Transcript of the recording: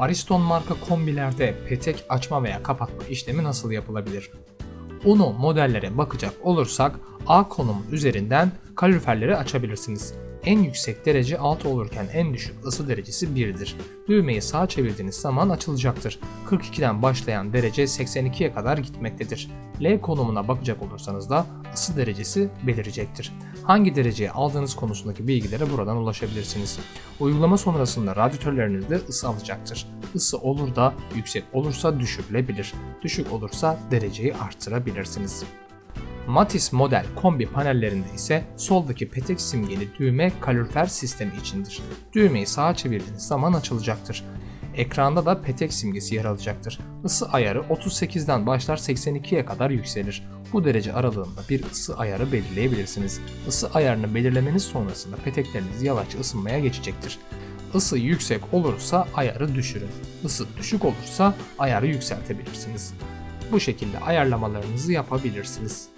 Ariston marka kombilerde petek açma veya kapatma işlemi nasıl yapılabilir? Uno modellere bakacak olursak A konumu üzerinden kaloriferleri açabilirsiniz. En yüksek derece 6 olurken en düşük ısı derecesi 1'dir. Düğmeyi sağa çevirdiğiniz zaman açılacaktır. 42'den başlayan derece 82'ye kadar gitmektedir. L konumuna bakacak olursanız da ısı derecesi belirecektir. Hangi dereceye aldığınız konusundaki bilgilere buradan ulaşabilirsiniz. Uygulama sonrasında radyatörlerinizde ısı alacaktır. Isı olur da yüksek olursa düşürülebilir. Düşük olursa dereceyi arttırabilirsiniz. Matis model kombi panellerinde ise soldaki petek simgeli düğme kalorifer sistemi içindir. Düğmeyi sağa çevirdiğiniz zaman açılacaktır. Ekranda da petek simgesi yer alacaktır. Isı ayarı 38'den başlar 82'ye kadar yükselir. Bu derece aralığında bir ısı ayarı belirleyebilirsiniz. Isı ayarını belirlemeniz sonrasında petekleriniz yavaşça ısınmaya geçecektir. Isı yüksek olursa ayarı düşürün. Isı düşük olursa ayarı yükseltebilirsiniz. Bu şekilde ayarlamalarınızı yapabilirsiniz.